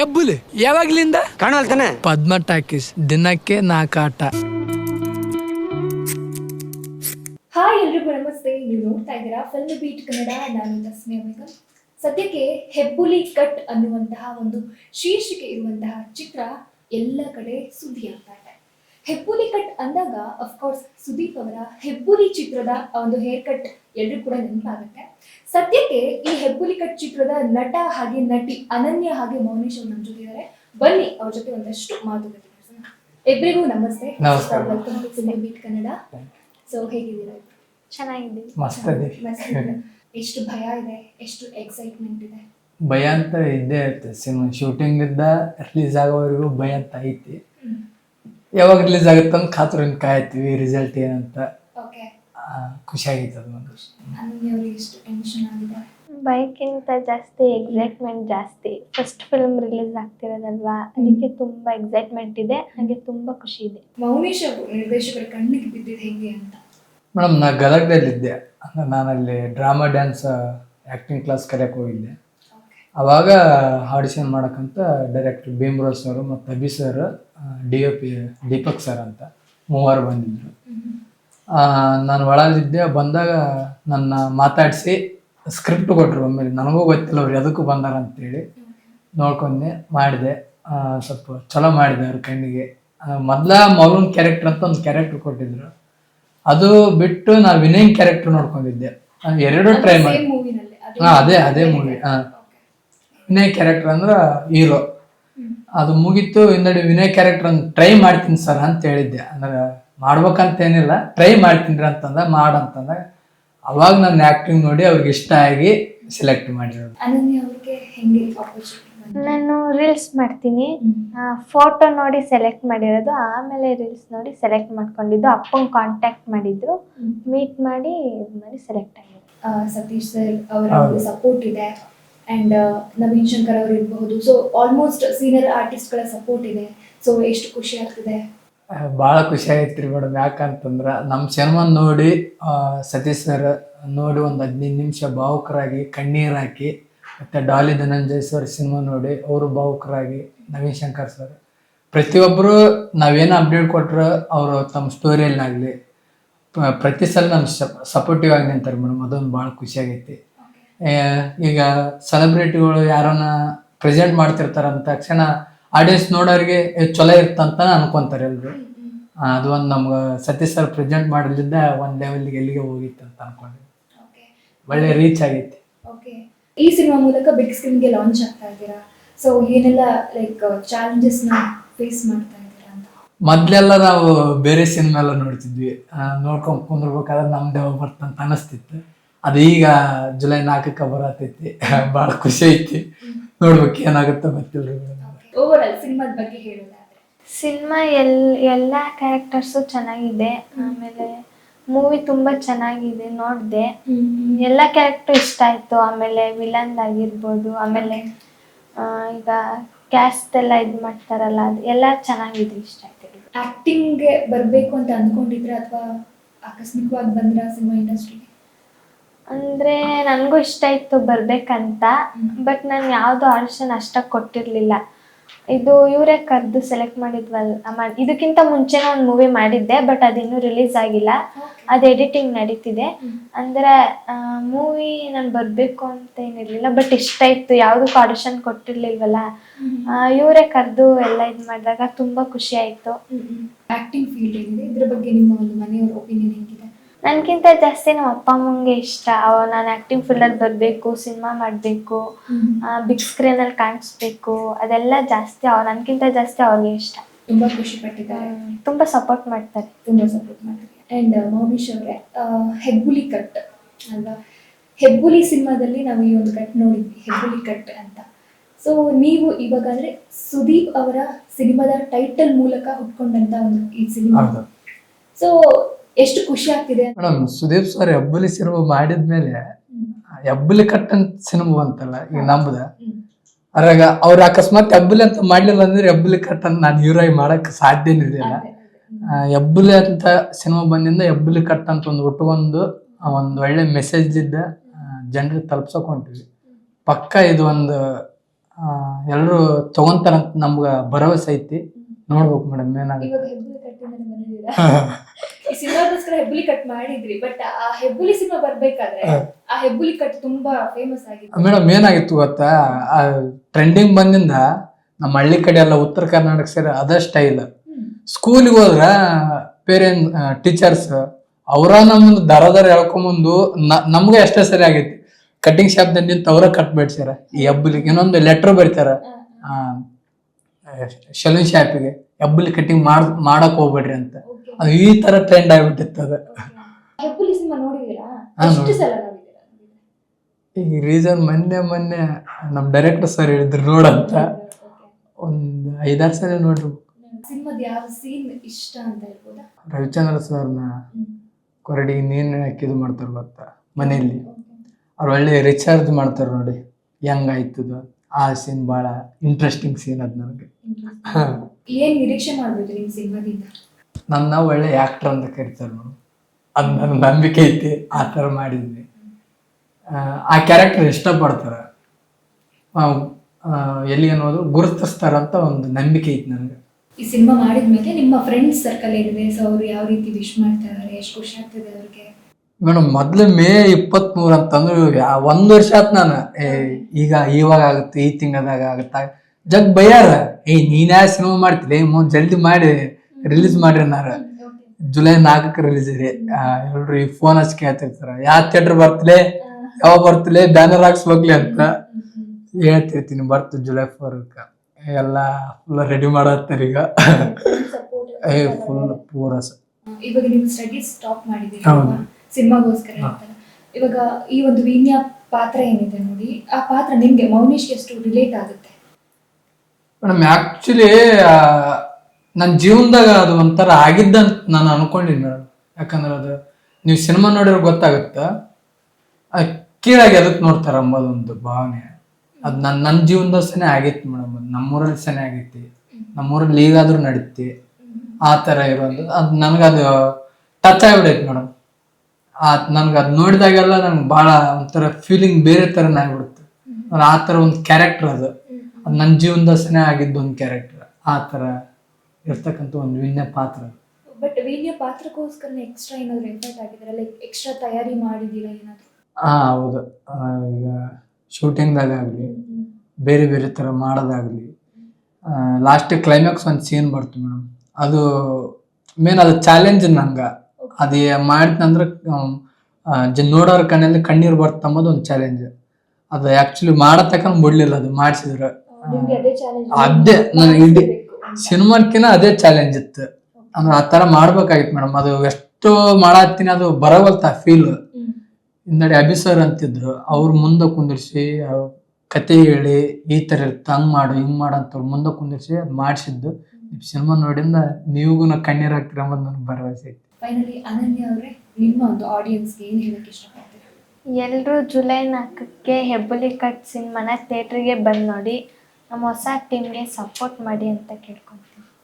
ಎಬ್ಬುಲಿ. ಯಾವಾಗ್ಲಿಂದ? ಕಾಣಲ್ತಾನೆ ಪದ್ಮ talkies ದಿನಕ್ಕೆ ನಾಕಾಟ hi ಎಲ್ರಿಗೂ ನಮಸ್ತೆ. ನೀವು ನೋಡ್ತಾ ಇದ್ದೀರಾ ಫಿಲ್ಮ್ ಬೀಟ್ ಕನ್ನಡ. ನಾನು ತಸ್ಮಿ ಅಮೇಗ ಸದ್ಯಕ್ಕೆ ಹೆಬ್ಬುಲಿ ಕಟ್ ಅನ್ನುವಂತಹ ಒಂದು ಶೀರ್ಷಿಕೆ ಇರುವಂತಹ ಚಿತ್ರ ಎಲ್ಲ ಕಡೆ ಸುದ್ದಿ ಆಗ್ತಾ ಇದೆ. ಹೆಬ್ಬುಲಿ ಕಟ್ ಅಂದಾಗ ಅಫ್ಕೋರ್ಸ್ ಸುದೀಪ್ ಅವರ ಹೆಬ್ಬುಲಿ ಚಿತ್ರದ ಆ ಒಂದು ಹೇರ್ ಕಟ್ ಎಲ್ಲರೂ ಕೂಡ ನೆನಪಾಗುತ್ತೆ. ಸದ್ಯಕ್ಕೆ ಈ ಹೆಬ್ಬುಲಿ ಕಟ್ ಚಿತ್ರದ ನಟ ಹಾಗೆ ನಟಿ ಅನನ್ಯ ಹಾಗೆ ಮೌನೇಶ್ ಅವರು ನಮ್ಮ ಜೊತೆ ಇದ್ದಾರೆ ಬನ್ನಿ ಅವ್ರ ಜೊತೆ ಒಂದಷ್ಟು ಮಾತುಕತೆ ಎಲ್ರಿಗೂ ನಮಸ್ತೆ. ನಮಸ್ಕಾರ. Welcome to cine beat Kannada so ಹೇಗಿದ್ದೀರಾ? ಚೆನ್ನಾಗಿದ್ದೀವಿ. ಮಸ್ತ್ ಅದಿ ಮಸ್ತ್ ಇದೆ. ಎಷ್ಟು ಭಯ ಇದೆ? ಎಷ್ಟು ಎಕ್ಸೈಟ್ಮೆಂಟ್ ಇದೆ? ಭಯ ಅಂತ ಇದ್ದೇ ಇರುತ್ತೆ. ಸಿನಿಮಾ ಶೂಟಿಂಗ್ ಇದ್ದ ರಿಲೀಸ್ ಆಗೋವರೆಗೂ ಭಯ ಅಂತ ಐತಿ. ಯಾವಾಗ ರಿಲೀಸ್ ಆಗುತ್ತೆ ಅಂತ ಕಾತುರಿಂದ ಕಾಯ್ತೀವಿ ರಿಸಲ್ಟ್ ಏನಂತ. ಓಕೆ ಆ, ಖುಷಿ ಆಗೈತೆ ಅದು ಒಂದು ಅನನ್ಯ ಎಷ್ಟು ಟೆನ್ಷನ್ ಆಗಿದೆ. ಬೈಕ್ಗಿಂತ ಜಾಸ್ತಿ ಎಕ್ಸೈಟ್ಮೆಂಟ್ ಜಾಸ್ತಿ. ಫಸ್ಟ್ ಫಿಲ್ಮ್ ರಿಲೀಸ್ ಆಗ್ತಿರೋದಲ್ವಾ? ಅದಕ್ಕೆ ತುಂಬಾ ಎಕ್ಸೈಟ್ಮೆಂಟ್ ಇದೆ ಹಾಗೆ ತುಂಬಾ ಖುಷಿ ಇದೆ. ಮೌನೇಶ್ ನಿರ್ದೇಶಕರ ಕಣ್ಣಿಗೆ ಬಿದ್ದಿದೆ ಹೇಗೆ ಅಂತ? ಮೇಡಮ್ ನಾ ಗದಗದಲ್ಲಿದ್ದೆ ಅಂದ್ರೆ ನಾನಲ್ಲಿ ಡ್ರಾಮಾ ಡ್ಯಾನ್ಸ್ ಆ್ಯಕ್ಟಿಂಗ್ ಕ್ಲಾಸ್ ಕರೆಯಕ್ಕೆ ಹೋಗಿದ್ದೆ. ಓಕೆ ಅವಾಗ ಆಡಿಷನ್ ಮಾಡೋಕ್ಕಂತ ಡೈರೆಕ್ಟರ್ ಭೀಮ್ರಾಜ್ ಸರ್ ಮತ್ತು Abhi sir D O P Deepak sir ಅಂತ ಮೂವರು ಬಂದಿದ್ದರು. ನಾನು ಒಳಗಿದ್ದೆ ಬಂದಾಗ ನನ್ನ ಮಾತಾಡಿಸಿ ಸ್ಕ್ರಿಪ್ಟ್ ಕೊಟ್ಟರು ಒಮ್ಮೆ. ನನಗೂ ಗೊತ್ತಿಲ್ಲ ಅವ್ರು ಎದಕ್ಕೂ ಬಂದಾರ ಅಂತೇಳಿ ನೋಡ್ಕೊಂಡೆ ಮಾಡಿದೆ. ಸ್ವಲ್ಪ ಚಲೋ ಮಾಡಿದೆ ಅವ್ರ ಕಣ್ಣಿಗೆ. ಮೊದಲ ಮೌಲನ್ ಕ್ಯಾರೆಕ್ಟರ್ ಅಂತ ಒಂದು ಕ್ಯಾರೆಕ್ಟರ್ ಕೊಟ್ಟಿದ್ರು. ಅದು ಬಿಟ್ಟು ನಾ ವಿನಯ್ ಕ್ಯಾರೆಕ್ಟರ್ ನೋಡ್ಕೊಂಡಿದ್ದೆ. ಎರಡು ಟ್ರೈ ಮಾಡಿ ಹಾ ಅದೇ ಅದೇ ಮೂವಿ ಹಾಂ. ವಿನಯ್ ಕ್ಯಾರೆಕ್ಟರ್ ಅಂದ್ರೆ ಹೀರೋ. ಅದು ಮುಗೀತು ಹಿಂದಡಿ ವಿನಯ್ ಕ್ಯಾರೆಕ್ಟರ್ ಒಂದು ಟ್ರೈ ಮಾಡ್ತೀನಿ ಸರ್ ಅಂತ ಹೇಳಿದ್ದೆ. ಅಂದ್ರೆ ಮಾಡ್ಬೇಕಂತ ಏನಿಲ್ಲ ಟ್ರೈ ಮಾಡ್ತೀನಿ ಅಂತಂದ ಮಾಡಂತಂದ ಅವಾಗ ನನ್ನ ಆಕ್ಟಿಂಗ್ ನೋಡಿ ಅವ್ರಿಗೆ ಇಷ್ಟ ಆಗಿ ಸೆಲೆಕ್ಟ್ ಮಾಡಿರೋದು. ಅನನ್ಯ ಅವ್ರಿಗೆ ಹೆಂಗೆ ಆಪರ್ಚುನಿಟಿ ನಾನು ರೀಲ್ಸ್ ಮಾಡ್ತೀನಿ. ಫೋಟೋ ನೋಡಿ ಸೆಲೆಕ್ಟ್ ಮಾಡಿರೋದು. ಆಮೇಲೆ ರೀಲ್ಸ್ ನೋಡಿ ಸೆಲೆಕ್ಟ್ ಮಾಡ್ಕೊಂಡಿದ್ದು. ಅಪ್ಪಂಗೆ ಕಾಂಟ್ಯಾಕ್ಟ್ ಮಾಡಿದ್ರು. ಮೀಟ್ ಮಾಡಿ ಇದ್ ಮಾಡಿ ಸೆಲೆಕ್ಟ್ ಆಗಿದೆ ಸತೀಶ್ ಸರ್ ಅವರ ಸಪೋರ್ಟ್ ಇದೆ. ಅಂಡ್ ನವೀನ್ ಶಂಕರ್ ಅವರು ಇರಬಹುದು. ಸೊ ಆಲ್ಮೋಸ್ಟ್ ಸೀನಿಯರ್ ಆರ್ಟಿಸ್ಟ್ಗಳ ಸಪೋರ್ಟ್ ಇದೆ. ಸೊ ಎಷ್ಟು ಖುಷಿ ಆಗ್ತಿದೆ? ಭಾಳ ಖುಷಿ ಆಗೈತ್ರಿ ಮೇಡಮ್. ಯಾಕಂತಂದ್ರೆ ನಮ್ಮ ಸಿನಿಮಾ ನೋಡಿ ಸತೀಶ್ ಸರ್ ನೋಡಿ ಒಂದು ಹದಿನೈದು ನಿಮಿಷ ಭಾವುಕರಾಗಿ ಕಣ್ಣೀರು ಹಾಕಿ ಮತ್ತೆ ಡಾಲಿ ಧನಂಜಯ್ ಸರ್ ಸಿನಿಮಾ ನೋಡಿ ಅವರು ಭಾವುಕರಾಗಿ ನವೀನ್ ಶಂಕರ್ ಸರ್ ಪ್ರತಿಯೊಬ್ಬರು ನಾವೇನು ಅಪ್ಡೇಟ್ ಕೊಟ್ಟರು ಅವರು ತಮ್ಮ ಸ್ಟೋರಿಯಲ್ಲಾಗಲಿ ಪ್ರತಿ ಸಲ ನಮ್ಮ ಸಪೋರ್ಟಿವ್ ಆಗಿ ನಿಂತಾರೆ ಮೇಡಮ್. ಅದೊಂದು ಭಾಳ ಖುಷಿ ಆಗೈತಿ. ಆ, ಈಗ ಸೆಲೆಬ್ರಿಟಿಗಳು ಯಾರನ್ನ ಪ್ರೆಸೆಂಟ್ ಮಾಡ್ತಿರ್ತಾರ ಅಂತ ತಕ್ಷಣ ಆಡಿಯನ್ಸ್ ನೋಡೋರಿಗೆ ಚಲೋ ಇರ್ತಂತ ಅನ್ಕೊಂತಾರೆ ಎಲ್ರು. ಅದು ಒಂದು ನಮ್ಗೆ ಸತೀಶ್ ಸರ್ ಪ್ರೆಸೆಂಟ್ ಮಾಡಲಿದ್ದ ಒಂದು ಲೆವೆಲ್ಗೆ ಎಲ್ಲಿಗೆ ಹೋಗಿತ್ತು ಅಂತ ಅನ್ಕೊಂಡೆ ಓಕೆ ಒಳ್ಳೆ ರೀಚ್ ಆಗೈತಿ. ಓಕೆ ಈ ಸಿನಿಮಾ ಮೂಲಕ ಬಿಗ್ ಸ್ಕ್ರೀನ್ಗೆ ಲಾಂಚ್ ಆಗ್ತಾ ಇದ್ದೀರಾ? ಸೊ ಏನೆಲ್ಲ ಲೈಕ್ ಚಾಲೆಂಜಸ್ನ ಫೇಸ್ ಮಾಡ್ತಾ ಇದ್ದೀರಾ ಅಂತ? ಮೊದ್ಲೆಲ್ಲ ನಾವು ಬೇರೆ ಸಿನಿಮಾ ಎಲ್ಲ ನೋಡ್ತಿದ್ವಿ. ನೋಡ್ಕೊಂಡು ಕುಂದ್ರಬೇಕಾದ್ರೆ ನಮ್ದೇ ಬರ್ತಂತ ಅನಿಸ್ತಿತ್ತು. ಅದು ಈಗ ಜುಲೈ ನಾಲ್ಕಕ್ಕೆ ಬರತೈತಿ. ಭಾಳ ಖುಷಿ ಐತಿ. ನೋಡ್ಬೇಕು ಏನಾಗುತ್ತೋ ಗೊತ್ತಿಲ್ಲ ಓವರ್ ಆಲ್ ಸಿನಿಮಾದ ಬಗ್ಗೆ ಹೇಳೋದಾದ್ರೆ. ಸಿನಿಮಾ ಎಲ್ ಎಲ್ಲ ಕ್ಯಾರೆಕ್ಟರ್ಸು ಚೆನ್ನಾಗಿದೆ. ಆಮೇಲೆ ಮೂವಿ ತುಂಬ ಚೆನ್ನಾಗಿದೆ ನೋಡಿದೆ. ಎಲ್ಲ ಕ್ಯಾರೆಕ್ಟರ್ ಇಷ್ಟ ಆಯ್ತು. ಆಮೇಲೆ ವಿಲನ್ ಆಗಿರ್ಬೋದು ಆಮೇಲೆ ಆ, ಈಗ ಕ್ಯಾಸ್ಟ್ ಎಲ್ಲ ಇದು ಮಾಡ್ತಾರಲ್ಲ ಅದು ಎಲ್ಲ ಚೆನ್ನಾಗಿದೆ ಇಷ್ಟ ಆಯ್ತು. ಆಕ್ಟಿಂಗ್ಗೆ ಬರಬೇಕು ಅಂತ ಅಂದ್ಕೊಂಡಿದ್ರ ಅಥವಾ ಆಕಸ್ಮಿಕವಾಗಿ ಬಂದ್ರ ಸಿನಿಮಾ ಇಂಡಸ್ಟ್ರಿಗೆ ಅಂದ್ರೆ ನನಗೂ ಇಷ್ಟ ಇತ್ತು ಬರ್ಬೇಕಂತ ಬಟ್ ನಾನು ಯಾವ್ದು ಆಡಿಷನ್ ಅಷ್ಟಾಗಿ ಕೊಟ್ಟಿರ್ಲಿಲ್ಲ. ಇದು ಇವರೇ ಕರೆದು ಸೆಲೆಕ್ಟ್ ಮಾಡಿದ್ವಲ್ಲ ಮ- ಇದಕ್ಕಿಂತ ಮುಂಚೆನೇ ಒಂದು ಮೂವಿ ಮಾಡಿದ್ದೆ ಬಟ್ ಅದಿನ್ನೂ ರಿಲೀಸ್ ಆಗಿಲ್ಲ. ಅದು ಎಡಿಟಿಂಗ್ ನಡೀತಿದೆ. ಅಂದ್ರೆ ಮೂವಿ ನಾನು ಬರಬೇಕು ಅಂತ ಏನಿರಲಿಲ್ಲ ಬಟ್ ಇಷ್ಟ ಇತ್ತು. ಯಾವುದಕ್ಕೂ ಆಡಿಷನ್ ಕೊಟ್ಟಿರ್ಲಿಲ್ವಲ್ಲ. ಇವರೇ ಕರೆದು ಎಲ್ಲ ಇದು ಮಾಡಿದಾಗ ತುಂಬಾ ಖುಷಿ ಆಯ್ತು. ಆಕ್ಟಿಂಗ್ ಫೀಲ್ಡ್ ಏನಿದೆ ಇದ್ರ ಬಗ್ಗೆ ನಿಮ್ಮ ಒಂದು ಮನೆಯವರ ಒಪಿನಿಯನ್ ಹೆಂಗಿದೆ? ನನ್ಗಿಂತ ಜಾಸ್ತಿ ನಮ್ಮ ಅಪ್ಪ ಅಮ್ಮಂಗೆ ಇಷ್ಟ. ನಾನ್ ನಾನು ಫೀಲ್ಡ್ ಅಲ್ಲಿ ಬರಬೇಕು ಸಿನಿಮಾ ಮಾಡಬೇಕು ಬಿಗ್ ಸ್ಕ್ರೀನಲ್ಲಿ ಕಾಣಿಸ್ಬೇಕು ಅದೆಲ್ಲ ಜಾಸ್ತಿ ಅವ್ ನನಗಿಂತ ಜಾಸ್ತಿ ಅವ್ರಿಗೆ ಇಷ್ಟ. ತುಂಬಾ ಖುಷಿ ಪಟ್ಟಿದ್ದಾರೆ. ತುಂಬಾ ಸಪೋರ್ಟ್ ಮಾಡ್ತಾರೆ. ತುಂಬಾ ಸಪೋರ್ಟ್ ಮಾಡ್ತಾರೆ. ಅಂಡ್ ಮೌನಿಶ್ ಅವರೇ ಹೆಬ್ಬುಲಿ ಕಟ್ ಅಲ್ವಾ? ಹೆಬ್ಬುಲಿ ಸಿನಿಮಾದಲ್ಲಿ ನಾವು ಈ ಒಂದು ಕಟ್ ನೋಡಿದ್ವಿ ಹೆಬ್ಬುಲಿ ಕಟ್ ಅಂತ. ಸೊ ನೀವು ಇವಾಗ ಅಂದ್ರೆ ಸುದೀಪ್ ಅವರ ಸಿನಿಮಾದ ಟೈಟಲ್ ಮೂಲಕ ಹುಟ್ಕೊಂಡಂತ ಒಂದು ಈ ಸಿನಿಮಾ. ಸೊ ಎಷ್ಟು ಖುಷಿ ಆಗ್ತಿದೆ? Madam Sudeep sir Hebbuli cinema ಮಾಡಿದ್ಮೇಲೆ ಹೆಬ್ಬುಲಿ ಕಟ್ ಅಂತ ಸಿನಿಮಾ ಬಂತಲ್ಲ ಈಗ ನಂಬುದ. ಅದ್ರಾಗ ಅವ್ರ ಅಕಸ್ಮಾತ್ ಹೆಬ್ಬುಲಿ ಅಂತ ಮಾಡ್ಲಿಲ್ಲ ಅಂದ್ರೆ ಹೆಬ್ಬುಲಿ ಕಟ್ ಅಂತ ನಾನು ಹೀರೋಯಿ ಮಾಡಕ್ ಸಾಧ್ಯನೇ ಇರಲಿಲ್ಲ. ಹೆಬ್ಬುಲಿ ಅಂತ ಸಿನಿಮಾ ಬಂದಿಂದ ಹೆಬ್ಬುಲಿ ಕಟ್ ಅಂತ ಒಂದು ಉಟ್ಕೊಂಡು ಒಂದು ಒಳ್ಳೆ ಮೆಸೇಜ್ ಇದ್ದ ಜನರಿಗೆ ತಲುಪ್ಸಕ್ ಹೊಂಟಿವಿ ಪಕ್ಕ ಇದು ಒಂದು ಎಲ್ಲರೂ ತಗೊಂತಾರಂತ ನಮ್ಗೆ ಭರವಸೆ ಐತಿ. ನೋಡ್ಬೇಕು ಮೇಡಮ್ ಏನಾಗುತ್ತೆ ಇವಾಗ ಹೆಬ್ಬುಲಿ ಕಟ್ಟಿಂದ ಬಂದಿದ್ದೀರಾ ಈ ಸಿನಿಮಾಗೋಸ್ಕರ ಹೆಬ್ಬುಲಿ ಕಟ್ ಮಾಡಿದ್ರಿ ಬಟ್ ಆ ಹೆಬ್ಬುಲಿ ಸಿನಿಮಾ ಬರ್ಬೇಕಾದ್ರೆ ಆ ಹೆಬ್ಬುಲಿ ಕಟ್ ತುಂಬಾ ಫೇಮಸ್ ಆಗಿತ್ತು. ಮೇಡಮ್ ಏನಾಗಿತ್ತು ಗೊತ್ತಾ? ಟ್ರೆಂಡಿಂಗ್ ಬಂದಿಂದ ನಮ್ಮ ಹಳ್ಳಿ ಕಡೆ ಎಲ್ಲ ಉತ್ತರ ಕರ್ನಾಟಕ ಸೇರಿ ಅದ ಸ್ಟೈಲ್. ಸ್ಕೂಲಿಗೆ ಹೋದ್ರ ಪೇರೆಂಟ್ ಟೀಚರ್ಸ್ ಅವರ ನಮ್ಮದು ದರ ದರ ಹೇಳ್ಕೊಂಬಂದು ನಮ್ಗೆ ಅಷ್ಟೇ ಸರಿ ಆಗೈತಿ. ಕಟಿಂಗ್ ಶಾಪ್ ನಿಂತ ಅವರ ಕಟ್ ಬಿಡ್ಸ್ಯಾರ ಈ ಹಬ್ಬಲಿಗೆ ಇನ್ನೊಂದು ಲೆಟರ್ ಬರೀತಾರ. ಶಲೂನ್ ಶಾಪಿಗೆ ಹಬ್ಬಲಿ ಕಟಿಂಗ್ ಮಾಡ್ ಮಾಡಕ್ ಹೋಗ್ಬೇಡ್ರಿ ಅಂತ. ಅದು ಈ ತರ ಟ್ರೆಂಡ್ ಆಗ್ಬಿಟ್ಟಿತ್ತು ಅದು. ಈ ಸಿನಿಮಾ ನೋಡಿದೀರಾ ಹಾ, ಎಷ್ಟು ನೋಡಿ. ಸಲ ನೋಡಿದೀರಾ ಈಗ ರೀಸನ್ ಮೊನ್ನೆ ಮೊನ್ನೆ ನಮ್ ಡೈರೆಕ್ಟರ್ ಸರ್ ಹೇಳಿದ್ರು ನೋಡಂತ ಒಂದ್ ಐದಾರು ಸಲ ನೋಡ್ರಿ. ಸಿನಿಮಾದ ಯಾವ ಸೀನ್ ಇಷ್ಟ ಅಂತ ಹೇಳ್ಬೋದಾ? ರವಿಚಂದ್ರ ಸರ್ನ ಕೊರಡಿ ನೀನ್ ಹಾಕಿದ್ ಮಾಡ್ತಾರ ಗೊತ್ತಾ ಮನೆಯಲ್ಲಿ. ಅವ್ರು ಒಳ್ಳೆ ರಿಚಾರ್ಜ್ ಮಾಡ್ತಾರ ನೋಡಿ. ಹೆಂಗ್ ಆಯ್ತದ. ಆ ಸೀನ್ ಬಹಳ ಇಂಟ್ರೆಸ್ಟಿಂಗ್ ಸೀನ್ ಅದ್ ನನಗೆ. ಏನ್ ನಿರೀಕ್ಷೆ ಮಾಡ್ಬೋದು ನಿಮ್ ಸಿನಿಮಾದಿಂದ? ನನ್ನ ಒಳ್ಳೆ ಆಕ್ಟರ್ ಅಂತ ಕರಿತಾರ ನಾನು ಅದು ನನ್ನ ನಂಬಿಕೆ ಐತಿ ಆ ತರ ಮಾಡಿದ್ವಿ. ಆ, ಕ್ಯಾರೆಕ್ಟರ್ ಇಷ್ಟಪಡ್ತಾರ. ಎಲ್ಲಿ ಅನ್ನೋದು ಗುರುತಿಸ್ತಾರಂತ ಒಂದು ನಂಬಿಕೆ ಐತಿ ನನಗೆ. ಈ ಸಿನಿಮಾ ಮಾಡಿದ್ಮೇಲೆ ನಿಮ್ಮ ಫ್ರೆಂಡ್ಸ್ ಸರ್ಕಲ್ ಏನಿದೆ? ಸೊ ಅವ್ರು ಯಾವ ರೀತಿ ವಿಶ್ ಮಾಡ್ತಾ ಇದಾರೆ? ಎಷ್ಟು ಖುಷಿ ಆಗ್ತದೆ ಅವ್ರಿಗೆ? ಮೇಡಮ್ ಮೊದ್ಲು ಮೇ ಇಪ್ಪತ್ತ್ಮೂರು ಅಂತಂದ್ರೆ ಒಂದು ವರ್ಷ ಆಯ್ತು ನಾನು. ಏ ಈಗ ಇವಾಗ ಆಗುತ್ತೆ ಈ ತಿಂಗಳದಾಗ ಆಗುತ್ತ? ಜಗ್ ಬಯ್ಯಾರ ಏ ನೀನ್ಯಾ ಸಿನಿಮಾ ಮಾಡ್ತೀರಿ ಮೋ ಜಲ್ದಿ ಮಾಡಿ. ರಿಲೀಸ್ ಮಾಡ್ರಿ ನಾರ ಜುಲೈ ನಾಲ್ಕಕ್ಕೆ ರಿಲೀಸ್ ಇದೆ. ಎಲ್ರು ಈ ಫೋನ್ ಹಚ್ಚಿ ಕೇಳ್ತಿರ್ತಾರ. ಯಾವ ಥಿಯೇಟರ್ ಬರ್ತಲೆ? ಯಾವ ಬರ್ತಲೆ? ಬ್ಯಾನರ್ ಹಾಕ್ಸ್ಬೇಕ್ಲಿ ಅಂತ ಹೇಳ್ತಿರ್ತೀನಿ. ಬರ್ತು ಜುಲೈ ಫೋರ್ಕ ಎಲ್ಲ ಫುಲ್ ರೆಡಿ ಮಾಡತ್ತಾರ ಈಗ. ಏ ಫುಲ್ ಪೂರ ಇವಾಗ ನೀವು ಸ್ಟಡೀಸ್ ಸ್ಟಾಪ್ ಮಾಡಿದ್ದೀರಿ? ಹೌದು. ಸಿನಿಮಾಗೋಸ್ಕರ ಇವಾಗ ಈ ಒಂದು ವೀಣ್ಯ ಪಾತ್ರ ಏನಿದೆ ನೋಡಿ. ಆ ಪಾತ್ರ ನಿಮ್ಗೆ ಮೌನೇಶ್ ಎಷ್ಟು ರಿಲೇಟ್ ಆಗುತ್ತೆ? ಮೇಡಮ್ ಆಕ್ಚುಲಿ ನನ್ನ ಜೀವನದಾಗ ಅದು ಒಂಥರ ಆಗಿದ್ದಂತ ನಾನು ಅನ್ಕೊಂಡಿನಿ ಮೇಡಮ್ ಯಾಕಂದ್ರೆ ಅದು ನೀವು ಸಿನಿಮಾ ನೋಡಿದ್ರೆ ಗೊತ್ತಾಗುತ್ತ. ಕೀಳಾಗಿ ಅದಕ್ಕೆ ನೋಡ್ತಾರೆ ಅಂಬೋದೊಂದು ಭಾವನೆ. ಅದು ನನ್ನ ನನ್ನ ಜೀವನದಾಗ ಸನೇ ಆಗಿತ್ತು ಮೇಡಮ್ ಅದು ನಮ್ಮೂರಲ್ಲಿ ಸನೇ ಆಗೈತಿ. ನಮ್ಮೂರಲ್ಲಿ ಈಗಾದ್ರೂ ನಡೀತಿ. ಆ ಥರ ಇರೋದು. ಅದು ನನಗದು ಟಚ್ ಆಗ್ಬಿಡೈತಿ ಮೇಡಮ್ ಆ ನನಗೆ ಅದು ನೋಡಿದಾಗೆಲ್ಲ ನನಗೆ ಭಾಳ ಒಂಥರ ಫೀಲಿಂಗ್ ಬೇರೆ ಥರನೇ ಆಗ್ಬಿಡುತ್ತೆ. ಆ ಥರ ಒಂದು ಕ್ಯಾರೆಕ್ಟರ್ ಅದು. ಅದು ನನ್ನ ಜೀವನದಸನೇ ಆಗಿದ್ದು ಒಂದು ಕ್ಯಾರೆಕ್ಟರ್ ಆ ಥರ ಇರ್ತಕ್ಕಂಥ ಒಂದು ವಿನ್ಯ ಪಾತ್ರ. ಬಟ್ ವೀಣ್ಯ ಪಾತ್ರಕ್ಕೋಸ್ಕರ ಎಕ್ಸ್ಟ್ರಾ ಏನಾದ್ರು ಎಫರ್ಟ್ ಆಗಿದ್ರೆ ಲೈಕ್ ಎಕ್ಸ್ಟ್ರಾ ತಯಾರಿ ಮಾಡಿದ್ದೀರಾ ಏನಾದ್ರು? ಹಾ ಹೌದು. ಈಗ ಶೂಟಿಂಗ್ದಾಗ ಆಗಲಿ ಬೇರೆ ಬೇರೆ ಥರ ಮಾಡೋದಾಗಲಿ ಲಾಸ್ಟ್ ಕ್ಲೈಮ್ಯಾಕ್ಸ್ ಒಂದು ಸೀನ್ ಬರ್ತು ಮೇಡಮ್ ಅದು ಮೇನ್ ಅದು ಚಾಲೆಂಜ್ ನಂಗೆ. ಅದು ಮಾಡಿದ್ನಂದ್ರೆ ನೋಡೋರ ಕಣ್ಣಲ್ಲಿ ಕಣ್ಣೀರು ಬರ್ತ ಅಂಬೋದು ಒಂದು ಚಾಲೆಂಜ್ ಅದು ಆ್ಯಕ್ಚುಲಿ ಮಾಡತಕ್ಕ ಬಿಡ್ಲಿಲ್ಲ ಅದು ಮಾಡಿಸಿದ್ರು. ಅದೇ ನಾನು ಇಡೀ ಸಿನಿಮಾಕ್ಕಿನ ಅದೇ ಚಾಲೆಂಜ್ ಇತ್ತು. ಅಂದ್ರೆ ಆ ತರ ಮಾಡ್ಬೇಕಾಗಿತ್ತು ಮೇಡಮ್. ಅದು ಎಷ್ಟು ಮಾಡತ್ತೀನಿ ಅದು ಬರವಲ್ತ ಫೀಲ್ ಹಿಂದಡಿ ಅಭಿ ಸರ್ ಅಂತಿದ್ರು ಅವ್ರು ಮುಂದೆ ಕುಂದಿರ್ಸಿ ಅವ್ರ್ ಕತೆ ಹೇಳಿ ಈ ತರ ಇರುತ್ತೆ ಹಂಗ್ ಮಾಡು ಹಿಂಗ್ ಮಾಡು ಅಂತ ಮುಂದೆ ಕುಂದಿರ್ಸಿ ಅದು ಮಾಡಿಸಿದ್ದು. ಸಿನಿಮಾ ನೋಡಿಂದ ನೀವಿಗೂ ಕಣ್ಣೀರ್ ಹಾಕ್ತೀರ ಅಂಬೋದು ನನಗೆ ಭರವಸೆ ಐತಿ. ಫೈನಲಿ ಅನನ್ಯ ಅವರೇ ನಿಮ್ಮ ಒಂದು ಆಡಿಯನ್ಸ್ಗೆ ಏನು ಹೇಳಕ್ ಇಷ್ಟಪಡ್ತೀರಾ? ಎಲ್ಲರೂ ಜುಲೈ ನಾಲ್ಕಕ್ಕೆ ಹೆಬ್ಬುಲಿ ಕಟ್ ಸಿನಿಮಾನ ಥಿಯೇಟ್ರಿಗೆ ಬಂದು ನೋಡಿ. ನಮ್ಮ ಹೊಸ ಟೀಮ್ಗೆ ಸಪೋರ್ಟ್ ಮಾಡಿ ಅಂತ ಕೇಳ್ಕೊಂಡು